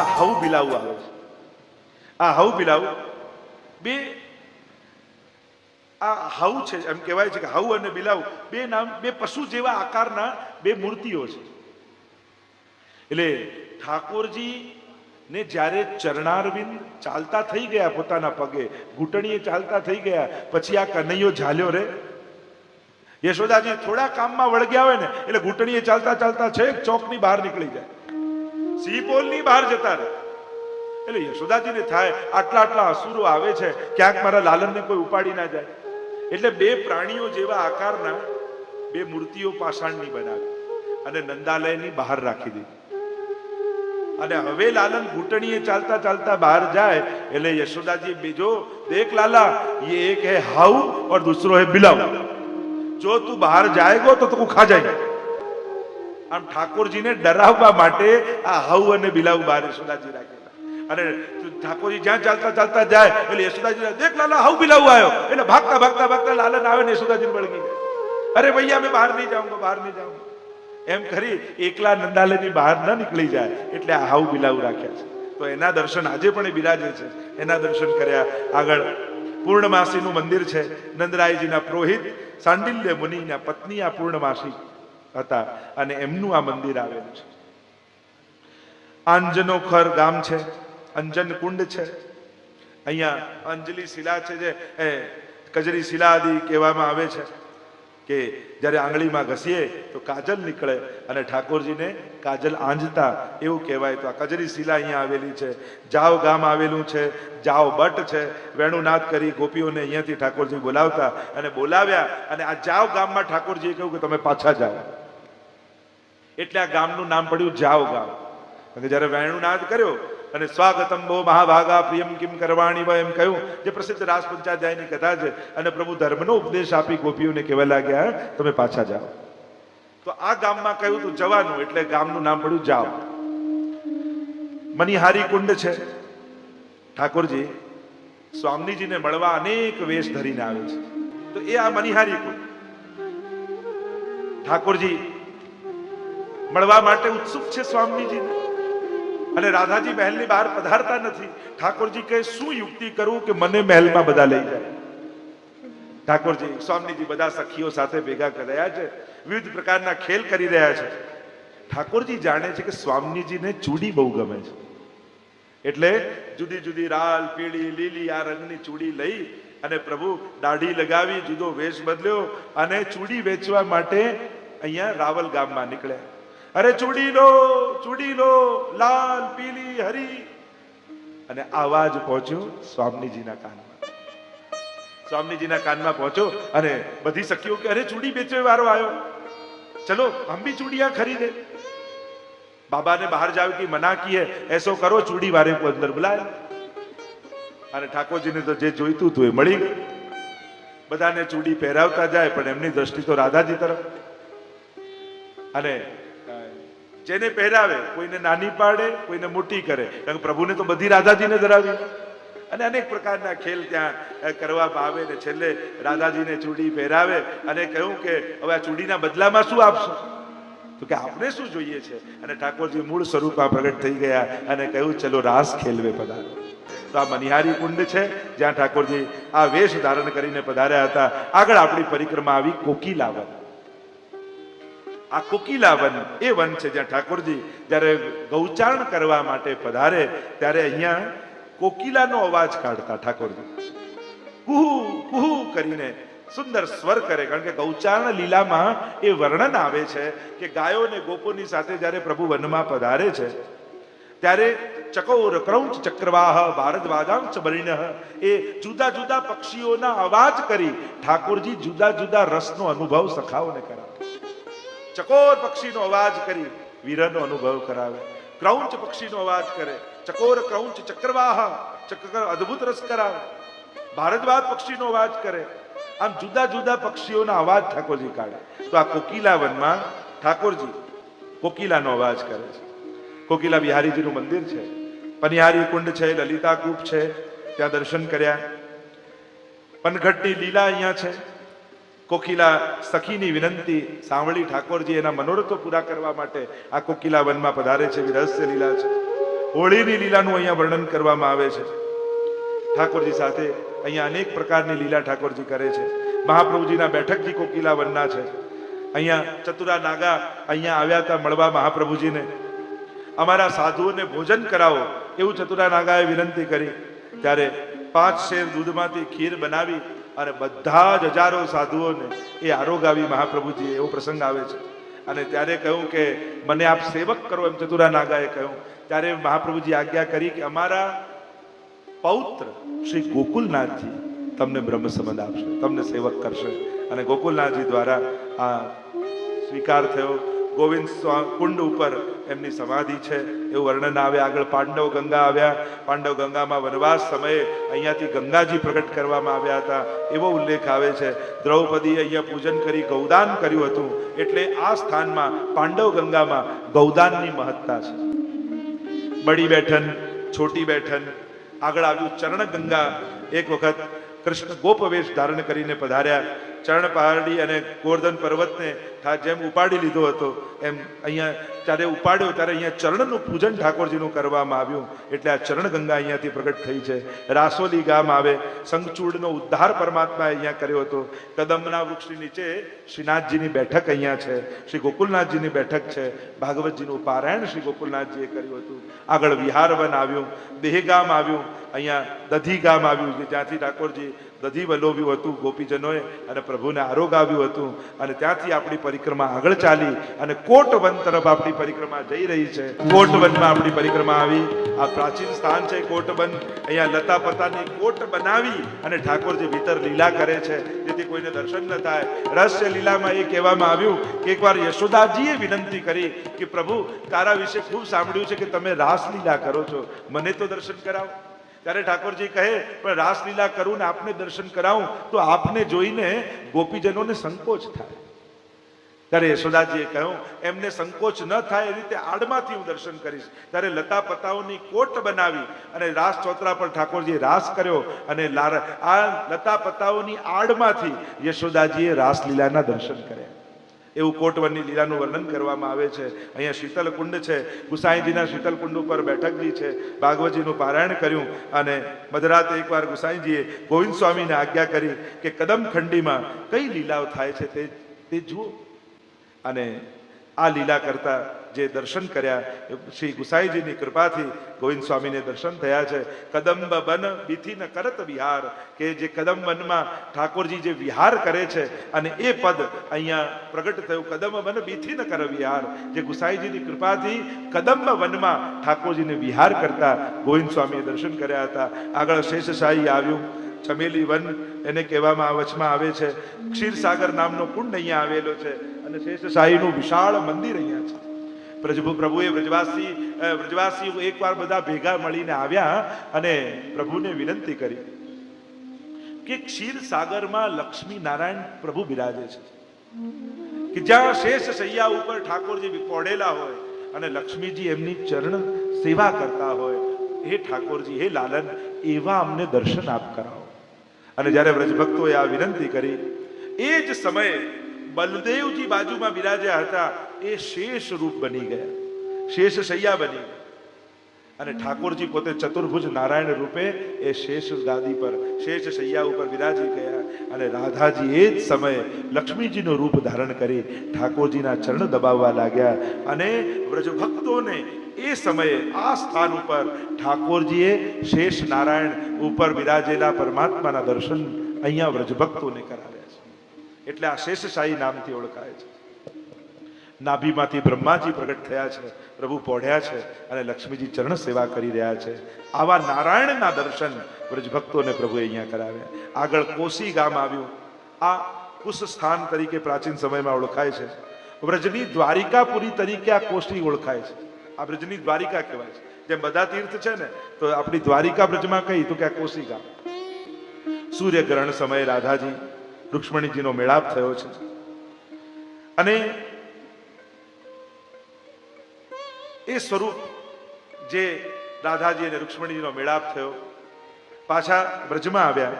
આગળ હવ બિલાવું આવે છે. આ હવ બિલાવું બે, આ હવ છે, એમ કહેવાય છે કે હવ અને બિલાવ બે નામ, બે પશુ જેવા આકારના બે મૂર્તિઓ છે. એટલે ઠાકોરજી ને જ્યારે ચરણારવિંદ ચાલતા થઈ ગયા પોતાના પગે, ઘૂંટણીએ ચાલતા થઈ ગયા, પછી આ કનૈયો ઝાલ્યો રે. યશોદાજી થોડા કામમાં વળગ્યા હોય ને, એટલે ઘૂંટણીએ ચાલતા ચાલતા છેક ચોકની બહાર નીકળી જાય. સિંહ પોલની બહાર જતા રહે. એટલે યશોદાજીને થાય, આટલા આટલા અસુરો આવે છે, ક્યાંક મારા લાલનને કોઈ ઉપાડી ના જાય. એટલે બે પ્રાણીઓ જેવા આકારના બે મૂર્તિઓ પાષાણની બનાવી અને નંદાલયની બહાર રાખી દીધી અને હવે લાલન ઘૂંટણીએ ચાલતા ચાલતા બહાર જાય, એટલે યશોદાજી બીજો, દેખ લાલા એ એક હે હાઉ, ઓર દૂસરો હે બિલાવ. જો તું બહાર જાયગો તો તું ખા જાયગા આમ ઠાકોરજીને ડરાવવા માટે આ હાઉ અને બિલાવ બહાર યશોદાજી રાખેલા. અને ઠાકોરજી જ્યાં ચાલતા ચાલતા જાય, એટલે યશોદાજી દેખ લાલા હાઉ બિલાવ આવ્યો. એટલે ભાગતા ભાગતા ભાગતા લાલન આવે ને યશોદાજી બળગી જાય. અરે ભૈયા, મેં બહાર નહીં જાઉં બહાર નહીં જાઉં. એમ ખરી એકલા નંદાલયની બહાર ન નીકળી જાય, એટલે આ હાવ બિલાવ રાખ્યા છે. તો એના દર્શન આજે પણ એ બિરાજે છે. એના દર્શન કર્યા. આગળ પૂર્ણમાસીનું મંદિર છે. નંદરાયજીના પુરોહિત સાંડિલ્ય મુનિના પત્ની આ પૂર્ણમાસી હતા અને એમનું આ મંદિર આવેલું છે. આંજનો ખર ગામ છે, અંજન કુંડ છે. અહીંયા અંજલિ શિલા છે જે, એ કજરી શિલા આદિ કહેવામાં આવે છે કે જ્યારે આંગળીમાં ઘસીએ તો કાજલ નીકળે અને ઠાકોરજીને કાજલ આંજતા એવું કહેવાય. તો આ કજરી શિલા અહીંયા આવેલી છે, જાવ ગામ આવેલું છે, જાવ બટ છે. વેણુનાથ કરી ગોપીઓને અહીંયાથી ઠાકોરજી બોલાવતા અને બોલાવ્યા અને આ જાવ ગામમાં ઠાકોરજીએ કહ્યું કે તમે પાછા જાઓ. એટલે આ ગામનું નામ પડ્યું જાવ ગામ. જ્યારે વેણુનાદ કર્યો, અને સ્વાગતમ બહુ મહાભાગા, પ્રિયમ કિમ કરવાણી વ એમ કહ્યું, જે પ્રસિદ્ધ રાસ પંચાધ્યાયની કથા છે, અને પ્રભુ ધર્મનો ઉપદેશ આપી ગોપીઓને કહેવા લાગ્યા, તમે પાછા જાઓ. તો આ ગામમાં કહ્યું તું જવાનું, એટલે ગામનું નામ પડ્યું જાવ. મનિહારી કુંડ છે. ઠાકોરજી, સ્વામીજીને મળવા અનેક વેશ ધરીને આવે છે. તો એ આ મનિહારી કુંડ. ઠાકોરજી મળવા માટે ઉત્સુક છે સ્વામીજીને. અને રાધાજી મહેલની બહાર પધારતા નથી. ઠાકોરજી કહે, શું યુક્તિ કરું કે મને મહેલમાં બધા લઈ જાય? ઠાકોરજી, સ્વામીજી બધા સખીઓ સાથે ભેગા કર્યા છે. વિવિધ પ્રકારના ખેલ કરી રહ્યા છે. ઠાકોરજી જાણે છે કે સ્વામીજીને ચૂડી બહુ ગમે છે. એટલે જુદી જુદી લાલ પીળી, લીલી આ રંગની ચૂડી લઈ અને પ્રભુ દાઢી લગાવી, જુદો વેશ બદલ્યો અને ચૂડી વેચવા માટે અહીંયા રાવલ ગામમાં નીકળ્યા. અરે ચૂડી લો ચૂડી લો લાલ, પીલી, હરી. અને આવાજ પહોંચ્યો સ્વામીજીના કાનમાં. સ્વામીજીના કાનમાં પહોંચ્યો અને બધી સખીઓ કે, અરે, ચૂડી વેચવા વારો આવ્યો. ચલો હમ ભી ચૂડિયા ખરીદે. બાબાને બહાર જાવ કે, મના કીએ, એસો કરો, ચૂડી વારે અંદર બુલાયા અને ઠાકોરજીને તો જે જોઈતું હતું એ મળી ગયું. બધાને ચૂડી પહેરાવતા જાય, પણ એમની દ્રષ્ટિ તો રાધાજી તરફ. અને જેને પહેરાવે, કોઈને નાની પાડે, કોઈને મોટી કરે. કારણ કે પ્રભુને તો બધી રાધાજીને ધરાવી. અને અનેક પ્રકારના ખેલ ત્યાં કરવામાં આવે ને છેલ્લે રાધાજીને ચૂડી પહેરાવે અને કહ્યું કે, હવે આ ચૂડીના બદલામાં શું આપશો? તો કે, આપણે શું જોઈએ છે? અને ઠાકોરજી મૂળ સ્વરૂપમાં પ્રગટ થઈ ગયા અને કહ્યું, ચલો, રાસ ખેલવે પધારો. તો આ મનિહારી કુંડ છે, જ્યાં ઠાકોરજી આ વેશ ધારણ કરીને પધાર્યા હતા. આગળ આપણી પરિક્રમા આવી કોકી વન આ કોકિલા વન એ વન છે જ્યાં ઠાકોરજી જ્યારે ગૌચારણ કરવા માટે પધારે, ત્યારે અહીંયા કોકિલાનો અવાજ કાઢતા ઠાકોરજી. કુહુ કુહુ કરીને સુંદર સ્વર કરે, કારણ કે ગૌચારણ લીલામાં એ વર્ણન આવે છે કે ગાયો અને ગોપોની સાથે જ્યારે પ્રભુ વનમાં પધારે છે, ત્યારે ચકોર ક્રૌંચ ચક્રવાહ ભારદ્વાજાંશ બરિણ એ જુદા જુદા પક્ષીઓના અવાજ કરી ઠાકોરજી જુદા જુદા રસનો અનુભવ સખાઓને કરાવે ચકોર પક્ષીનો અવાજ કરી વીરનો અનુભવ કરાવે. ક્રૌંચ પક્ષીનો અવાજ કરે. ચકોર, ક્રૌંચ ચક્રવાહ, ચક્ર અદ્ભુત રસ કરાવે. ભારદ્વાજ પક્ષીનો અવાજ કરે. આમ જુદા જુદા પક્ષીઓના અવાજ ઠાકોરજી કાઢે. તો આ કોકિલા વનમાં ઠાકોરજી કોકિલાનો અવાજ કરે છે. કોકિલા બિહારીજીનું મંદિર છે. પનિહારી કુંડ છે લલિતા કૂપ છે. ત્યાં દર્શન કર્યા. પનઘટની લીલા અહીંયા છે. કોકિલા સખીની વિનંતી સાંભળી ઠાકોરજી એના મનોરથો પૂરા કરવા માટે આ કોકિલા વનમાં પધારે છે, એવી રહસ્ય લીલા છે. હોળીની લીલાનું અહીંયા વર્ણન કરવામાં આવે છે. ઠાકોરજી સાથે અહીંયા અનેક પ્રકારની લીલા ઠાકોરજી કરે છે. મહાપ્રભુજીના બેઠકજી કોકિલા વનના છે. અહીંયા ચતુરા નાગા અહીંયા આવ્યા હતા મળવા મહાપ્રભુજીને. અમારા સાધુઓને ભોજન કરાવો, એવું ચતુરા નાગાએ વિનંતી કરી. ત્યારે પાંચ શેર દૂધમાંથી ખીર બનાવી અને બધા જ હજારો સાધુઓને એ આરોગાવી મહાપ્રભુજી એવો પ્રસંગ આવે છે. અને ત્યારે કહ્યું કે, મને આપ સેવક કરો, એમ ચતુરા નાગાએ કહ્યું. ત્યારે મહાપ્રભુજી આજ્ઞા કરી કે, અમારા પૌત્ર શ્રી ગોકુલનાથજી તમને બ્રહ્મ સંબંધ આપશે, તમને સેવક કરશે. અને ગોકુલનાથજી દ્વારા આ સ્વીકાર થયો. ગોવિંદ કુંડ ઉપર એમની સમાધિ છે. એવું વર્ણન આવે, આગળ પાંડવ ગંગા આવ્યા. પાંડવ ગંગામાં વનવાસ સમયે અહીંયાથી ગંગાજી પ્રગટ કરવામાં આવ્યા હતા. એવો ઉલ્લેખ આવે છે. દ્રૌપદી અહીંયા પૂજન કરી, ગૌદાન કર્યું હતું. એટલે આ સ્થાનમાં પાંડવ ગંગામાં ગૌદાનની મહત્તા છે. બડી બેઠન, છોટી બેઠન, આગળ આવ્યું ચરણ ગંગા. એક વખત કૃષ્ણ ગોપવેશ ધારણ કરીને પધાર્યા. ચરણ પહાડી અને ગોર્ધન પર્વતને જેમ ઉપાડી લીધો હતો, એમ અહીંયા જ્યારે ઉપાડ્યો ત્યારે અહીંયા ચરણનું પૂજન ઠાકોરજીનું કરવામાં આવ્યું. એટલે આ ચરણ ગંગા અહીંયાથી પ્રગટ થઈ છે. રાસોલી ગામ આવે, સંગચૂડનો ઉદ્ધાર પરમાત્માએ અહીંયા કર્યો હતો. કદમના વૃક્ષની નીચે શ્રીનાથજીની બેઠક અહીંયા છે, શ્રી ગોકુલનાથજીની બેઠક છે, ભાગવતજીનું પારાયણ શ્રી ગોકુલનાથજીએ કર્યું હતું. આગળ વિહારવન આવ્યું, દેહગામ આવ્યું, અહીંયા દધી ગામ આવ્યું જ્યાંથી ઠાકોરજી દધી વલોવ્યું હતું, ગોપીજનોએ અને પ્રભુને આરોગાવ્યું હતું. અને ત્યાંથી આપણી પરિક્રમા આગળ ચાલી અને કોટવન તરફ આપણી પરિક્રમા જઈ રહી છે. કોટવનમાં આપણી પરિક્રમા આવી. આ પ્રાચીન સ્થાન છે કોટવન. અહીંયા લતા પતાની કોટ બનાવી અને ઠાકોરજી ભીતર લીલા કરે છે. જેથી કોઈને દર્શન ન થાય. રહસ્ય લીલામાં એ કહેવામાં આવ્યું કે એકવાર યશોદાજીએ વિનંતી કરી કે પ્રભુ, તારા વિશે ખૂબ સાંભળ્યું છે કે તમે રાસલીલા કરો છો. મને તો દર્શન કરાવો. ત્યારે ઠાકોરજી કહે, પણ રાસલીલા કરું ને આપને દર્શન કરાવું, તો આપને જોઈને ગોપીજનોને સંકોચ થાય. ત્યારે યશોદાજીએ કહ્યું, એમને સંકોચ ન થાય એ રીતે આડમાંથી હું દર્શન કરીશ. ત્યારે લતા પતાઓની કોટ બનાવી અને રાસ ચોતરા પર ઠાકોરજીએ રાસ કર્યો અને આ લતા પતાઓની આડમાંથી યશોદાજીએ રાસલીલાના દર્શન કર્યા. એવું કોટવનની લીલાનું વર્ણન કરવામાં આવે છે. અહીંયા શીતલકુંડ છે. ગુસાઈજીના શીતલકુંડ ઉપર બેઠકજી છે. ભાગવતજીનું પારાયણ કર્યું અને મધરાતે એકવાર ગુસાઈજીએ ગોવિંદ સ્વામીને આજ્ઞા કરી કે કદમ ખંડીમાં કઈ લીલાઓ થાય છે તે તે જુઓ. અને આ લીલા કરતા જે દર્શન કર્યા, શ્રી ગુસાઈજીની કૃપાથી ગોવિંદ સ્વામીને દર્શન થયા છે. કદંબ બન બીથી ન કરત વિહાર. કે જે કદમ વનમાં ઠાકોરજી જે વિહાર કરે છે અને એ પદ અહીંયા પ્રગટ થયું કદમ વન બીથી ન કર વિહાર. જે ગુસાઈજીની કૃપાથી કદંબ વનમાં ઠાકોરજીને વિહાર કરતા ગોવિંદ સ્વામીએ દર્શન કર્યા હતા. આગળ શેષશાહી આવ્યું. ચમેલી વન, એને કહેવામાં વચમાં આવે છે, ક્ષીરસાગર નામનો કુંડ અહીંયા આવેલો છે. અને શેષશાહીનું વિશાળ મંદિર અહીંયા છે. પ્રભુ પ્રભુએ વ્રજવાસી અ, વ્રજવાસીઓ એકવાર બધા ભેગા મળીને આવ્યા અને પ્રભુને વિનંતી કરી કે ક્ષીરસાગરમાં લક્ષ્મી નારાયણ પ્રભુ બિરાજે છે. કે જ્યાં શેષ સૈયા ઉપર ઠાકોરજી પોડેલા હોય અને લક્ષ્મીજી એમની ચરણ સેવા કરતા હોય હે ઠાકોરજી હે લાલન એવા અમને દર્શન આપ કરાવો. અને જ્યારે વ્રજભક્તોએ આ વિનંતી કરી એ જ સમયે બલદેવજી બાજુમાં બિરાજ્યા હતા, એ શેષ રૂપ બની ગયા. શેષ શૈયા બની અને ઠાકોરજી પોતે ચતુર્ભુજ નારાયણ રૂપે એ શેષ ગાદી પર, શેષ શૈયા ઉપર બિરાજી ગયા અને રાધાજી એ જ સમયે લક્ષ્મીજીનું રૂપ ધારણ કરી ઠાકોરજીના ચરણ દબાવવા લાગ્યા. અને વ્રજભક્તોને એ સમયે આ સ્થાન ઉપર ઠાકોરજીએ શેષ નારાયણ ઉપર બિરાજેલા પરમાત્માના દર્શન અહીંયા વ્રજભક્તોને કરાવ્યા. છે એટલે આ શેષશાહી નામથી ઓળખાય છે. નાભીમાંથી બ્રહ્માજી પ્રગટ થયા છે, પ્રભુ પોઢ્યા છે અને લક્ષ્મીજી ચરણ સેવા કરી રહ્યા છે. આવા નારાયણના દર્શન વ્રજભક્તોને પ્રભુએ અહીંયા કરાવ્યા. આગળ કોસી ગામ આવ્યું. આ કુશ સ્થાન તરીકે પ્રાચીન સમયમાં ઓળખાય છે. વ્રજની દ્વારિકાપુરી તરીકે આ કોસી ઓળખાય છે. આ વ્રજની દ્વારિકા કહેવાય છે. જેમ બધા તીર્થ છે ને, તો આપણી દ્વારિકા બ્રજમાં કહી તો કે આ કોસી ગામ. સૂર્યગ્રહણ સમયે રાધાજી રૂક્ષ્મણીજીનો મેળાપ થયો છે. અને એ સ્વરૂપ જે રાધાજી અને રૂક્ષ્મણીજીનો મેળાપ થયો, પાછા બ્રજમાં આવ્યા.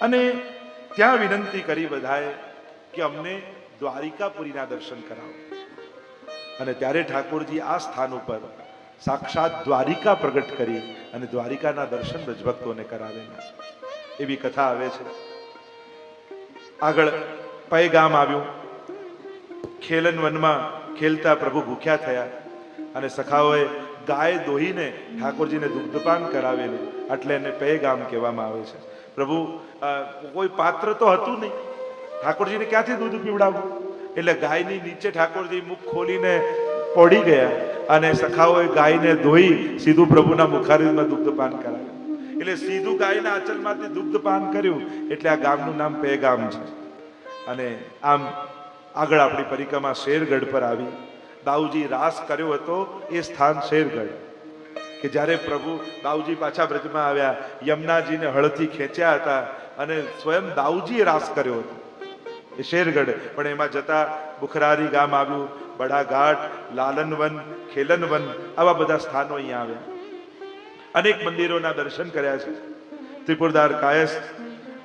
અને ત્યાં વિનંતી કરી બધાએ કે અમને દ્વારિકાપુરીના દર્શન કરાવો. અને ત્યારે ઠાકોરજી આ સ્થાન ઉપર સાક્ષાત દ્વારિકા પ્રગટ કરી અને દ્વારિકાના દર્શન રજભક્તોને કરાવેલા. એવી કથા આવે છે. આગળ પય ગામ આવ્યું. ખેલન વનમાં ખેલતા પ્રભુ ભૂખ્યા થયા અને સખાઓએ ગાય દોહીને ઠાકોરજીને દુગ્ધપાન કરાવેલું એટલે એને પય ગામ કહેવામાં આવે છે. પ્રભુ કોઈ પાત્ર તો હતું નહીં. ઠાકોરજીને ક્યાંથી દૂધ પીવડાવવું? એટલે ગાયની નીચે ઠાકોરજી મુખ ખોલીને પડી ગયા અને સખાઓએ ગાયને ધોઈ સીધું પ્રભુના મુખારીમાં દુગ્ધપાન કરાવ્યું. એટલે સીધું ગાયના આંચલમાંથી દુગ્ધપાન કર્યું. એટલે આ ગામનું નામ પે ગામ છે. અને આમ આગળ આપણી પરિક્રમા શેરગઢ પર આવી. દાઉજી રાસ કર્યો હતો, એ સ્થાન શેરગઢ. કે જ્યારે પ્રભુ દાઉજી પાછા બ્રજમાં આવ્યા, યમુનાજીને હળથી ખેંચ્યા હતા અને સ્વયં દાઉજીએ રાસ કર્યો હતો. એ શેરગઢ. પણ એમાં જતા બુખરારી ગામ આવ્યું, બડાઘાટ, લાલનવન, ખેલનવન, આવા બધા સ્થાનો અહીંયા આવ્યા. અનેક મંદિરોના દર્શન કર્યા છે. ત્રિપુરદાર કાયસ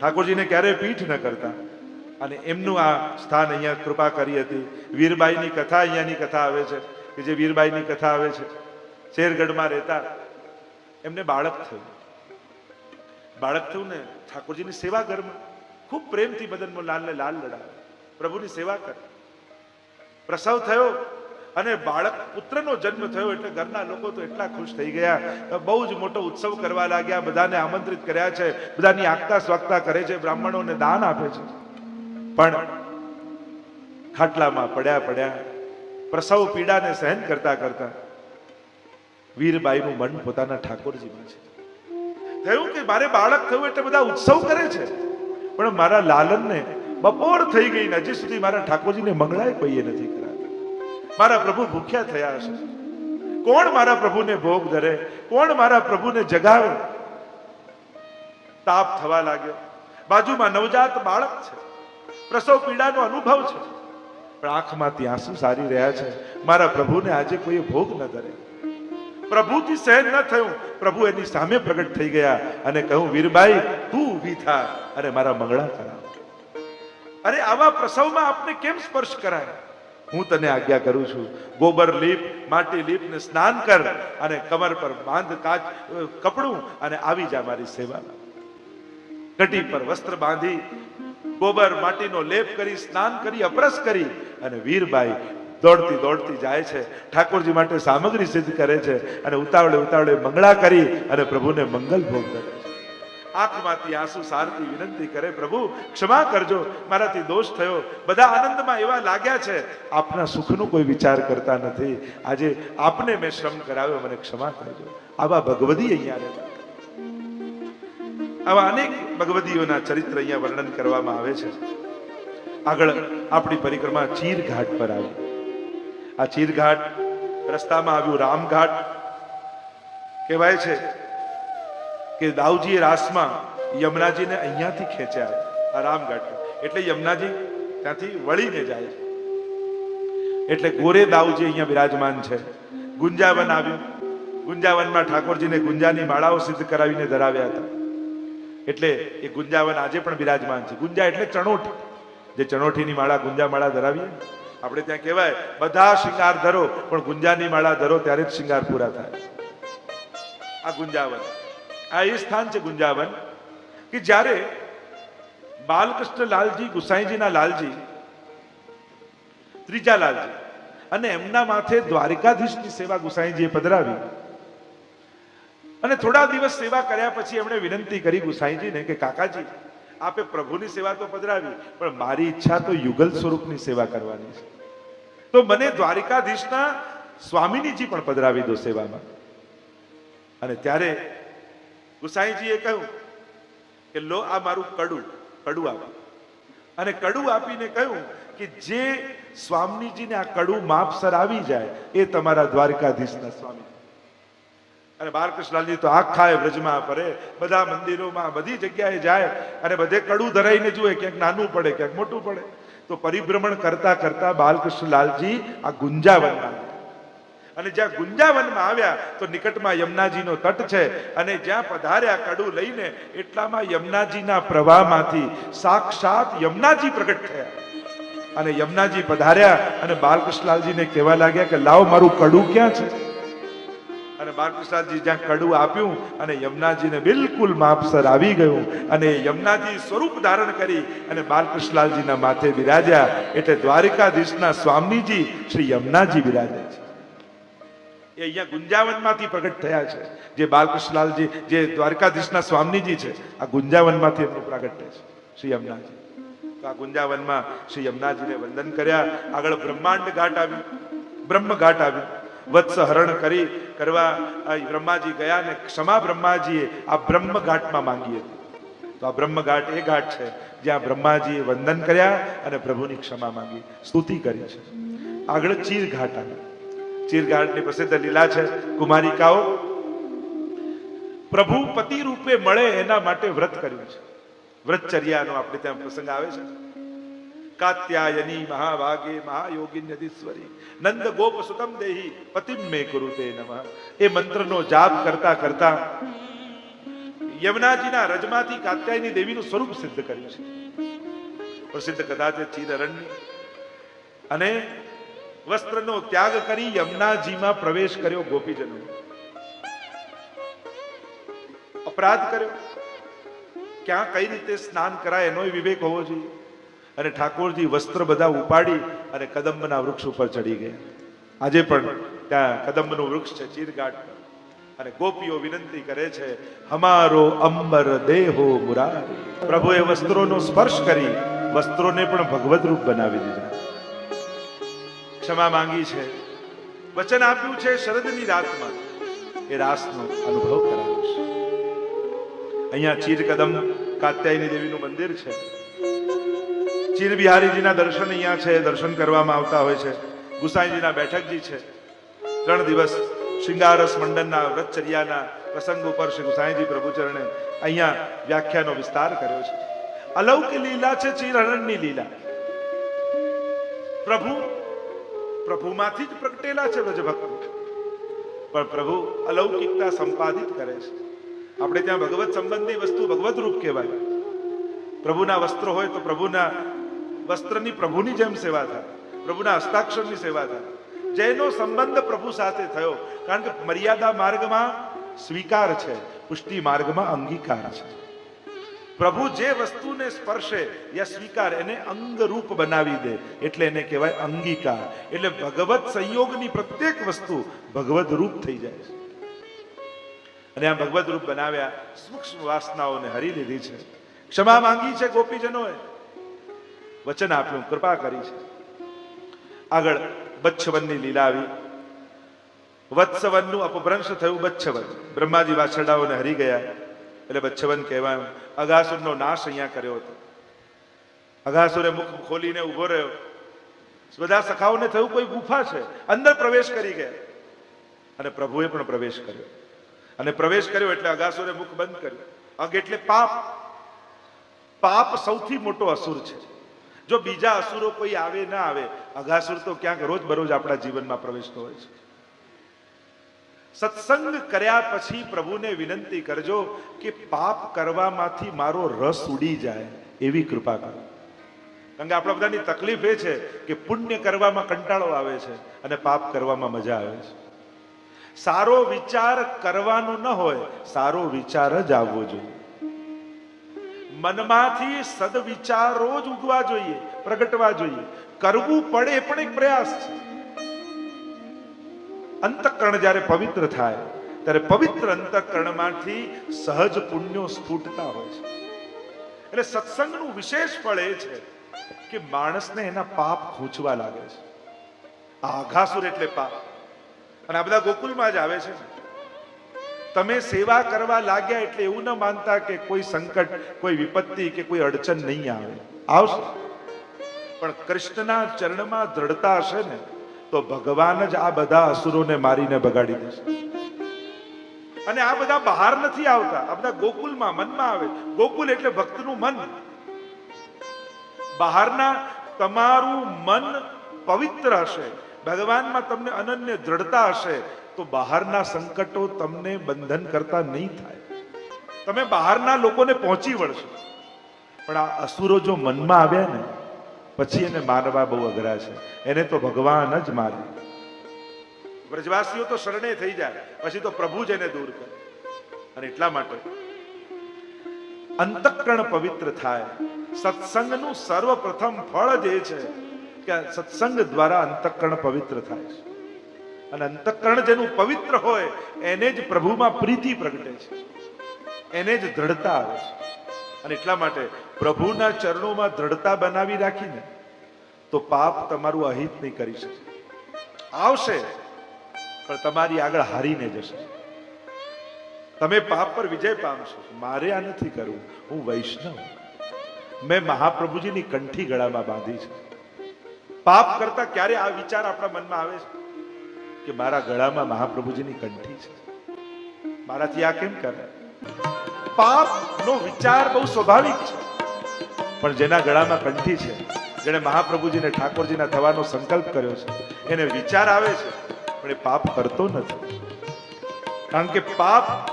ઠાકોરજીને ક્યારેય પીઠ ન કરતા. અને એમનું આ સ્થાન અહીંયા કૃપા કરી હતી. વીરબાઈની કથા અહીંયાની કથા આવે છે કે જે વીરબાઈની કથા આવે છે. શેરગઢમાં રહેતા એમને બાળક થયું. બાળક થયું ને ઠાકોરજીની સેવા ઘરમાં. ખૂબ પ્રેમથી મદન લાલને લાલ લડાવે પ્રભુની સેવા કરે. પ્રસવ થયો. અને બાળક પુત્રનો જન્મ થયો એટલે ઘરના લોકો તો એટલા ખુશ થઈ ગયા. બહુ જ મોટો ઉત્સવ કરવા લાગ્યા, બધાને આમંત્રિત કર્યા છે. બધાની આગતા સ્વાગતા કરે છે, બ્રાહ્મણોને દાન આપે છે. પણ ખાટલામાં પડ્યા પડ્યા, પ્રસવ પીડાને સહન કરતા કરતા વીરબાઈનું મન પોતાના ઠાકોરજીમાં છે. થયું કે મારે બાળક થયું એટલે બધા ઉત્સવ કરે છે. પણ મારા લાલનને બપોર થઈ ગઈ હજી સુધી મારા ઠાકોરજીને મંગળાય કોઈએ નથી કરાવ્યા. મારા પ્રભુ ભૂખ્યા થયા હશે. કોણ મારા પ્રભુને ભોગ ધરે? કોણ મારા પ્રભુને જગાવે? તાપ થવા લાગ્યો. બાજુમાં નવજાત બાળક છે. પ્રસવ પીડાનો અનુભવ છે. પણ આંખમાંથી આંસુ સારી રહ્યા છે. મારા પ્રભુને આજે કોઈ ભોગ ન ધરે. પ્રભુથી સહન ન થયું. પ્રભુ એની સામે પ્રગટ થઈ ગયા અને કહ્યું, વીરબાઈ, તું ઊભી થા અને મારા મંગળા કરાવ. અરે, આવા પ્રસવમાં આપને કેમ સ્પર્શ કરાય? હું તને આજ્ઞા કરું છું. ગોબર લીપ, માટી લીપ ને સ્નાન કર અને કમર પર બાંધ કાચ કપડું અને આવી જા મારી સેવા કટી પર વસ્ત્ર બાંધી, ગોબર માટીનો લેપ કરી, સ્નાન કરી, અપરસ કરી અને વીરબાઈ દોડતી દોડતી જાય છે. ઠાકોરજી માટે સામગ્રી સિદ્ધ કરે છે અને ઉતાવળે ઉતાવળે મંગળા કરી અને પ્રભુને મંગલ ભોગ કરે. આંખમાંથી આંસુ સારથી વિનંતી કરે, પ્રભુ, ક્ષમા કરજો. મારાથી દોષ થયો. બધા આનંદમાં એવા લાગ્યા છે. આપના સુખનું કોઈ વિચાર કરતા નથી. આજે આપને મેં શ્રમ કરાવ્યો, મને ક્ષમા કરજો. આવા ભગવદી અહીંયા રહેતા આવા અનેક ભગવદીઓના ચરિત્ર અહીંયા વર્ણન કરવામાં આવે છે. આગળ આપણી પરિક્રમા ચીરઘાટ પર આવી. આ ચીરઘાટ રસ્તામાં આવ્યું રામઘાટ કહેવાય છે. કે દાઉજીએ રાસમાં યમુનાજીને અહીંયાથી ખેંચ્યા. આ રામઘાટ. એટલે યમુનાજી ત્યાંથી વળીને જાય એટલે ગોરે દાઉજી અહીંયા બિરાજમાન છે. ગુંજાવન આવ્યું. ગુંજાવનમાં ઠાકોરજીને ગુંજાની માળાઓ સિદ્ધ કરાવીને ધરાવ્યા હતા. એટલે એ ગુંજાવન આજે પણ બિરાજમાન છે. ગુંજા એટલે ચણોઠી. જે ચણોઠીની માળા ગુંજા માળા ધરાવીએ આપણે ત્યાં કહેવાય, બધા શિંગાર ધરો, પણ ગુંજાની માળા ધરો ત્યારે જ શિંગાર પૂરા થાય. આ ગુંજાવન. આ એ સ્થાન છે ગુંજાવન, કે જ્યારે બાલકૃષ્ણ લાલજી ગુસાઈજીના લાલજી ત્રીજા લાલજી અને એમના માથે દ્વારિકાધીશની સેવા ગુસાઈજીએ પધરાવી અને થોડા દિવસ સેવા કર્યા પછી એમણે વિનંતી કરી ગુસાઈજીને કે, કાકાજી, આપે પ્રભુની સેવા તો પધરાવી, પણ મારી ઈચ્છા તો યુગલ સ્વરૂપની સેવા કરવાની છે. તો મને દ્વારિકાધીશના સ્વામીનીજી પણ પધરાવી દો સેવામાં. અને ત્યારે ગુસાઈજીએ કહ્યું કે, લો, આ મારું કડું કડું આપો અને કડું આપીને કહ્યું કે, જે સ્વામીજીને આ કડું માપસર આવી જાય, એ તમારા દ્વારકાધીશના સ્વામી. અને બાલકૃષ્ણલાલજી તો આખા બ્રજમાં ફરે. બધા મંદિરોમાં, બધી જગ્યાએ જાય અને બધે કડું ધરાઈને જુએ. ક્યાંક નાનું પડે, ક્યાંક મોટું પડે. તો પરિભ્રમણ કરતા કરતા બાલકૃષ્ણલાલજી આ ગુંજાવનમાં. અને જ્યાં ગુંજાવનમાં આવ્યા, તો નિકટમાં યમુનાજીનો તટ છે. અને જ્યાં પધાર્યા કડું લઈને, એટલામાં યમુનાજીના પ્રવાહમાંથી સાક્ષાત યમુનાજી પ્રગટ થયા. અને યમુનાજી પધાર્યા, અને બાલકૃષ્ણલાલજીને કહેવા લાગ્યા કે, લાવ, મારું કડું ક્યાં છે? અને બાલકૃષ્ણજી જ્યાં કડું આપ્યું, અને યમુનાજીને બિલકુલ માપસર આવી ગયું, અને યમુનાજી સ્વરૂપ ધારણ કરી, અને બાલકૃષ્ણલાલજીના માથે બિરાજ્યા. એટલે દ્વારિકાધીશના સ્વામીજી શ્રી યમુનાજી બિરાજે છે. એ અહીંયા ગુંજાવનમાંથી પ્રગટ થયા છે. જે બાલકૃષ્ણલાલજી, જે દ્વારકાધીશના સ્વામીજી છે, આ ગુંજાવનમાંથી એમનું પ્રાગટ્ય છે. શ્રી યમુનાજી. તો આ ગુંજાવનમાં શ્રી યમુનાજીને વંદન કર્યા. આગળ બ્રહ્માંડ ઘાટ આવ્યું બ્રહ્મ ઘાટ આવ્યું વત્સ હરણ કરી, કરવા બ્રહ્માજી ગયા ને ક્ષમા બ્રહ્માજીએ આ બ્રહ્મ ઘાટમાં માંગી હતી. તો આ બ્રહ્મ ઘાટ એ ઘાટ છે, જ્યાં બ્રહ્માજીએ વંદન કર્યા અને પ્રભુની ક્ષમા માંગી. સ્તુતિ કરી છે. આગળ ચીર ઘાટ આવ્યું ચીર ઘાટની પ્રસિદ્ધ લીલા છે. કુમારિકાઓ, પ્રભુ પતિ રૂપે મળે એના માટે વ્રત કર્યું છે. વ્રતચર્યાનો આપણે ત્યાં પ્રસંગ આવે છે. કાત્યાયની મહાભાગે મહાયોગિન્યધીશ્વરી નંદ ગોપ સુતમ દેહી, પતિમ મે કુરુતે નમઃ. એ મંત્રનો જાપ કરતા કરતા યમુનાજીના રજમાંથી કાત્યાયની દેવીનું સ્વરૂપ સિદ્ધ કર્યું છે. પ્રસિદ્ધ કદાચ ચીરરણની અને વસ્ત્રનો ત્યાગ કરી યમુનાજીમાં પ્રવેશ કર્યો ગોપીજનો અપરાધ કર્યો. ક્યાં, કઈ રીતે સ્નાન કરાય એનો વિવેક હોવો જોઈએ. અને ઠાકોરજી વસ્ત્ર બધા ઉપાડી અને કદંબના વૃક્ષ ઉપર ચડી ગયા. આજે પણ ત્યાં કદંબનું વૃક્ષ છે, ચીરગાટ અને ગોપીઓ વિનંતી કરે છે, હમારો અંબર દેહો મુરારી. પ્રભુએ વસ્ત્રોનો સ્પર્શ કરી, વસ્ત્રોને પણ ભગવત રૂપ બનાવી દીધા. ક્ષમા માંગી છે. વચન આપ્યું છે શરદની રાતમાં. એ રાસનો અનુભવ છે. અહીંયા ચીર કદમ કાત્યાયની દેવીનું મંદિર છે. ચીર બિહારીજીના દર્શન અહીંયા છે, દર્શન કરવામાં આવતા હોય છે. ગુસાઈજીના બેઠકજી છે. ત્રણ દિવસ શ્રીંગારસ મંડનના વ્રતચર્યાના પ્રસંગ ઉપર શ્રી ગુસાઈજી પ્રભુચરણે અહીંયા વ્યાખ્યાનો વિસ્તાર કર્યો છે. અલૌકિક લીલા છે, ચીરહરણની લીલા. પ્રભુ પ્રભુમાંથી જ પ્રગટેલા છે વ્રજભક્તો. પણ પ્રભુ અલૌકિકતા સંપાદિત કરે છે. આપણે ત્યાં ભગવત સંબંધી વસ્તુ ભગવત રૂપ કહેવાય. પ્રભુના વસ્ત્ર હોય તો પ્રભુના વસ્ત્રની પ્રભુની જેમ સેવા થાય. પ્રભુના હસ્તાક્ષરની સેવા થાય. જેનો સંબંધ પ્રભુ સાથે થયો, કારણ કે મર્યાદા માર્ગમાં સ્વીકાર છે, પુષ્ટિ માર્ગમાં અંગીકાર છે. પ્રભુ જે વસ્તુને સ્પર્શે, યા સ્વીકાર, એને અંગરૂપ બનાવી દે. એટલે એને કહેવાય અંગીકાર. એટલે ભગવત સંયોગની પ્રત્યેક વસ્તુ ભગવદ રૂપ થઈ જાય છે. અને આ ભગવદ રૂપ બનાવ્યા, સૂક્ષ્મ વાસનાઓને હરી લીધી છે. ક્ષમા માંગી છે ગોપીજનોએ. વચન આપ્યું, કૃપા કરી છે. આગળ બચ્છવનની લીલા આવી. વત્સવનનું અપભ્રંશ થયું બચ્છવન. બ્રહ્માજી વાછરડાઓને હરી ગયા. એટલે બચ્છવન કહેવાય અગાસુરનો નાશ અહીંયા કર્યો હતો. અગાસુરે મુખ ખોલીને ઊભો રહ્યો. બધા સખાઓને થયું કોઈ ગુફા છે? અંદર પ્રવેશ કરી ગયા. અને પ્રભુએ પણ પ્રવેશ કર્યો. અને પ્રવેશ કર્યો એટલે અગાસુરે મુખ બંધ કર્યું. અગ એટલે પાપ. પાપ સૌથી મોટો અસુર છે. જો બીજા અસુરો કોઈ આવે, ના આવે, અગાસુર તો ક્યાંક રોજ બરોજ આપણા જીવનમાં પ્રવેશતો હોય છે. સત્સંગ કર્યા પછી પ્રભુને વિનંતી કરજો કે પાપ કરવામાંથી મારો રસ ઉડી જાય, એવી કૃપા કરો. કારણ કે આપણા બધાની તકલીફ એ છે કે પુણ્ય કરવામાં કંટાળો આવે છે અને પાપ કરવામાં મજા આવે છે. સારો વિચાર કરવાનો ન હોય, સારો વિચાર જ આવવો જોઈએ. મનમાંથી સદવિચારો જ ઉગવા જોઈએ, પ્રગટવા જોઈએ. કરવું પડે પણ એક પ્રયાસ છે. અંતઃકરણ જ્યારે પવિત્ર થાય, ત્યારે પવિત્ર અંતકરણમાંથી સહજ પુણ્યો સ્ફૂટતા હોય છે. એટલે સત્સંગનું વિશેષ ફળ એ છે કે માણસને એના પાપ ખૂંચવા લાગે છે. આઘાસુર એટલે પાપ. અને આ બધા ગોકુલમાં જ આવે છે. તમે સેવા કરવા લાગ્યા એટલે એવું ન માનતા કે કોઈ સંકટ, કોઈ વિપત્તિ કે કોઈ અડચણ નહીં આવે. આવશે. પણ કૃષ્ણના ચરણમાં દ્રઢતા હશે ને તો ભગવાન જ આ બધા અસુરોને મારીને બગાડી દેશે. અને આ બધા બહાર નથી આવતા. આ બધા ગોકુલમાં, મનમાં આવે. ગોકુલ એટલે ભક્તનું મન. બહારના તમારું મન પવિત્ર હશે. ભગવાનમાં તમને અનન્ય દ્રઢતા હશે. તો બહારના સંકટો તમને બંધન કરતા નહીં થાય. તમે બહારના લોકોને પહોંચી વળશો. પણ આ અસુરો જો મનમાં આવ્યા ને પછી એને મારવા બહુ અઘરા છે. એને તો ભગવાન જ મારે વ્રજવાસીઓ તો શરણે થઈ જાય, પછી તો પ્રભુ જ એને દૂર કરે. અને એટલા માટે અંતકરણ પવિત્ર થાય. સત્સંગનું સર્વપ્રથમ ફળ જે છે કે સત્સંગ દ્વારા અંતકરણ પવિત્ર થાય છે. અને અંતકરણ જેનું પવિત્ર હોય, એને જ પ્રભુમાં પ્રીતિ પ્રગટે છે. એને જ દ્રઢતા આવે છે. અને એટલા માટે પ્રભુના ચરણોમાં દ્રઢતા બનાવી રાખીને તો પાપ તમારું અહિત નહીં કરી શકે. આવશે, પણ તમારી આગળ હારીને જશે. તમે પાપ પર વિજય પામશો. મારે આ નથી કરવું. હું વૈષ્ણવ મેં મહાપ્રભુજીની કંઠી ગળામાં બાંધી છે. પાપ કરતા ક્યારે આ વિચાર આપણા મનમાં આવે છે? કે મારા ગળામાં મહાપ્રભુજીની કંઠી છે. મારાથી આ કેમ કરે? પાપ નો વિચાર બહુ સ્વાભાવિક છે. પણ જેના ગળામાં કંઠી છે, જેણે મહાપ્રભુજીને ઠાકોરજીના થવાનો સંકલ્પ કર્યો છે, એને વિચાર આવે છે, પણ એ પાપ કરતો નથી. કારણ કે પાપ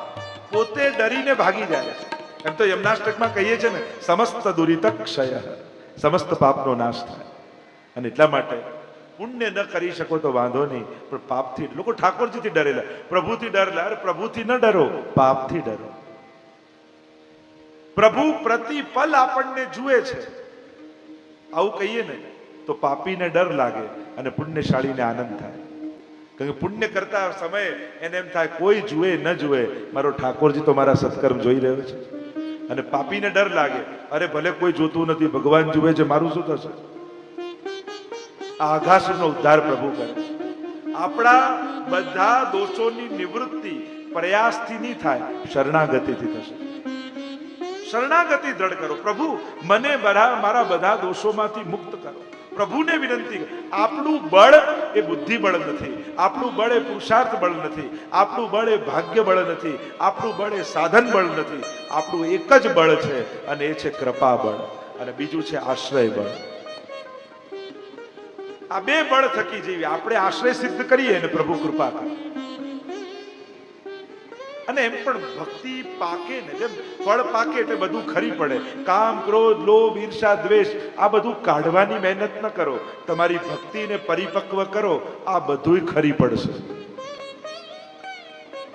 પોતે ડરીને ભાગી જાય છે. એમ તો યમનાષ્ટકમાં કહીએ છે ને, સમસ્ત દુરિત ક્ષય, સમસ્ત પાપનો નાશ થાય. અને એટલા માટે પુણ્ય ન કરી શકો તો વાંધો નહીં, પણ પાપથી, લોકો ઠાકોરજીથી ડરેલા, પ્રભુથી ડરેલા, અરે પ્રભુથી ન ડરો, પાપથી ડરો. પ્રભુ પ્રતિપલ આપણને જુએ છે. આવું કહીએ ને, તો પાપીને ડર લાગે અને પુણ્યશાળીને આનંદ થાય. કારણ કે પુણ્ય કરતા સમયે એને એમ થાય, કોઈ જુએ ન જુએ, મારો ઠાકોરજી તો મારા સત્કર્મ જોઈ રહ્યો છે. અને પાપીને ડર લાગે, અરે, ભલે કોઈ જોતું નથી, ભગવાન જુએ છે, મારું શું થશે? આ આઘાસુરનો ઉદ્ધાર પ્રભુ કરે. આપણા બધા દોષોની નિવૃત્તિ પ્રયાસથી નહીં થાય, શરણાગતિથી થશે. શરણાગતિ દ્રઢ કરો. પ્રભુ, મને બરા મારા બધા દોષોમાંથી મુક્ત કરો. પ્રભુને વિનંતી આપણું બળ એ બુદ્ધિ બળ નથી. આપણું બળ એ પુરુષાર્થ બળ નથી. આપણું બળ એ ભાગ્ય બળ નથી. આપણું બળ એ સાધન બળ નથી. આપણું એક જ બળ છે અને એ છે કૃપા બળ. અને બીજું છે આશ્રય બળ. આ બે બળ થકી જીવી. આપણે આશ્રય સિદ્ધ કરીએ ને પ્રભુ કૃપા કરે. અને એમ પણ ભક્તિ પાકે ને, જેમ ફળ પાકે એટલે બધું ખરી પડે. કામ, ક્રોધ, લોભ, ઈર્ષા, દ્વેષ, આ બધું કાઢવાની મહેનત ન કરો. તમારી ભક્તિને પરિપક્વ કરો, આ બધુંય ખરી પડશે.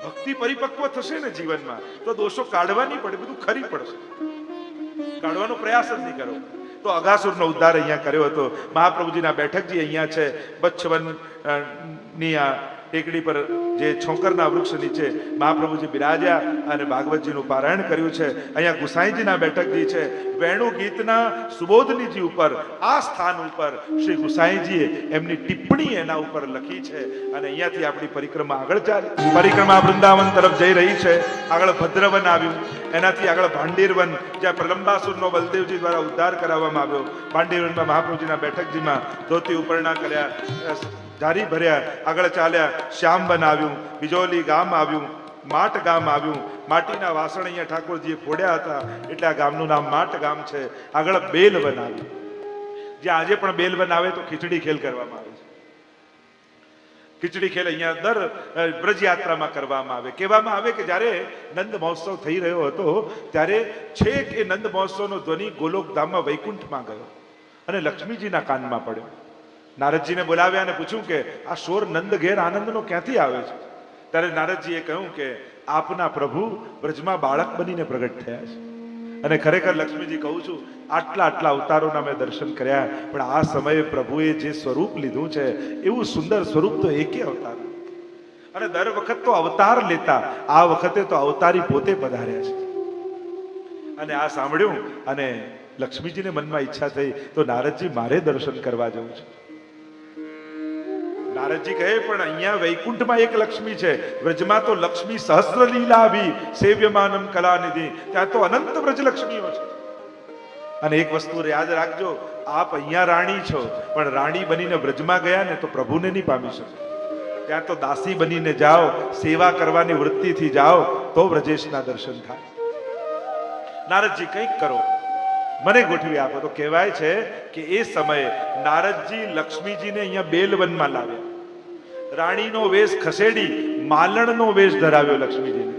ભક્તિ પરિપક્વ થશે ને જીવનમાં, તો દોષો કાઢવાની પડે, બધું ખરી પડશે. કાઢવાનો પ્રયાસ જ નહીં કરો. તો અઘાસુરનો ઉદ્ધાર અહીંયા કર્યો હતો. મહાપ્રભુજીના બેઠકજી અહીંયા છે. બચ્છવનની આ ટેકડી પર જે છોકરના વૃક્ષ નીચે મહાપ્રભુજી બિરાજ્યા અને ભાગવતજીનું પારાયણ કર્યું છે. અહીંયા ગુસાઈજીના બેઠકજી છે. વેણુ ગીતના સુબોધનીજી ઉપર, આ સ્થાન ઉપર શ્રી ગુસાઈજીએ એમની ટિપ્પણી એના ઉપર લખી છે અને અહીંયાથી આપણી પરિક્રમા આગળ ચાલી. પરિક્રમા વૃંદાવન તરફ જઈ રહી છે. આગળ ભદ્રવન આવ્યું. એનાથી આગળ ભાંડીરવન, જ્યાં પ્રલંબાસુરનો બલદેવજી દ્વારા ઉદ્ધાર કરાવવામાં આવ્યો. ભાંડીરવનમાં મહાપ્રભુજીના બેઠકજીમાં ધોતી ઉપરણા કર્યા. જારી ભર્યા, આગળ ચાલ્યા, શ્યામબન આવ્યું, બીજોલી ગામ આવ્યું, માટ ગામ આવ્યું, માટીના વાસણ અહીંયા ઠાકોરજીએ ફોડ્યા હતા, એટલે આ ગામનું નામ માટ ગામ છે. આગળ બેલ બનાવ્યું જ્યાં આજે પણ બેલ બનાવે તો ખીચડી ખેલ કરવામાં આવે છે. ખીચડી ખેલ અહીંયા દર બ્રજયાત્રામાં કરવામાં આવે. કહેવામાં આવે કે જ્યારે નંદ મહોત્સવ થઈ રહ્યો હતો, ત્યારે છેક એ નંદ મહોત્સવનો ધ્વનિ ગોલોકધામમાં વૈકુંઠમાં ગયો અને લક્ષ્મીજીના કાનમાં પડ્યો. નારદજીને બોલાવ્યા અને પૂછ્યું કે, આ શોર નંદ ઘેર આનંદનો ક્યાંથી આવે છે? ત્યારે નારદજીએ કહ્યું કે, આપના પ્રભુ બ્રજમાં બાળક બનીને પ્રગટ થયા છે. અને ખરેખર લક્ષ્મીજી કહું છું, આટલા આટલા અવતારોના મેં દર્શન કર્યા, પણ આ સમયે પ્રભુએ જે સ્વરૂપ લીધું છે, એવું સુંદર સ્વરૂપ તો એકે અવતાર. અને દર વખત તો અવતાર લેતા, આ વખતે તો અવતારી પોતે પધાર્યા છે. અને આ સાંભળ્યું અને લક્ષ્મીજીને મનમાં ઈચ્છા થઈ, તો નારદજી, મારે દર્શન કરવા જવું છે. નારદજી કહે, પણ અહીંયા વૈકુંઠમાં એક લક્ષ્મી છે. વ્રજમાં તો લક્ષ્મી સહસ્ત્ર લીલા આવી સેવ્યમાનમ કલાનિધિ. ત્યાં તો અનંત વ્રજ લક્ષ્મીઓ છે. અને એક વસ્તુ યાદ રાખજો, આપ અહીંયા રાણી છો, પણ રાણી બનીને વ્રજમાં ગયા ને તો પ્રભુને નહીં પામી શકો. ત્યાં તો દાસી બનીને જાઓ, સેવા કરવાની વૃત્તિથી જાઓ, તો વ્રજેશના દર્શન થાય. નારદજી, કંઈક કરો. મને ગોઠવી આપો. તો કહેવાય છે કે એ સમયે નારદજી લક્ષ્મીજીને અહીંયા બેલવનમાં લાવ્યા. રાણીનો વેશ ખસેડી માલણનો વેશ ધરાવ્યો લક્ષ્મીજીને.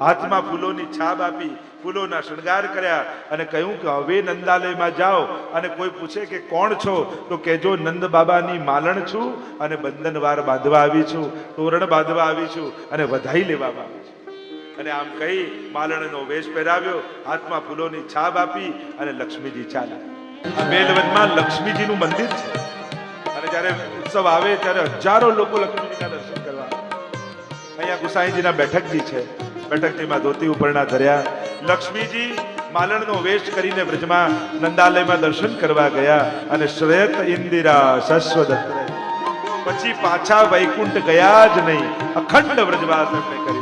હાથમાં ફૂલોની છાપ આપી ફૂલોના શણગાર કર્યા અને કહ્યું કે હવે નંદાલયમાં જાઓ અને કોઈ પૂછે કે કોણ છો, તો કહેજો નંદ બાબાની માલણ છું અને બંધનવાર બાંધવા આવી છું, તોરણ બાંધવા આવી છું અને વધાઈ લેવામાં આવી છું. અને આમ કહી માલણનો વેશ પહેરાવ્યો, હાથમાં ફૂલોની છાપ આપી અને લક્ષ્મીજી ચાલ્યા. બેલવનમાં લક્ષ્મીજીનું મંદિર છે. અને જ્યારે ઉત્સવ આવે ત્યારે હજારો લોકો લક્ષ્મીજીના દર્શન કરવા. અહીંયા ગુસાઈજીના બેઠકજી છે. બેઠકજીમાં ધોતી ઉપરણા ધર્યા. લક્ષ્મીજી માલણનો વેશ કરીને બ્રજમાં નંદાલયમાં દર્શન કરવા ગયા અને શ્રેત ઇન્દિરા શશ્વદત્ત પછી પાછા વૈકુંઠ ગયા જ નહીં. અખંડ વ્રજવાસ કર્યો.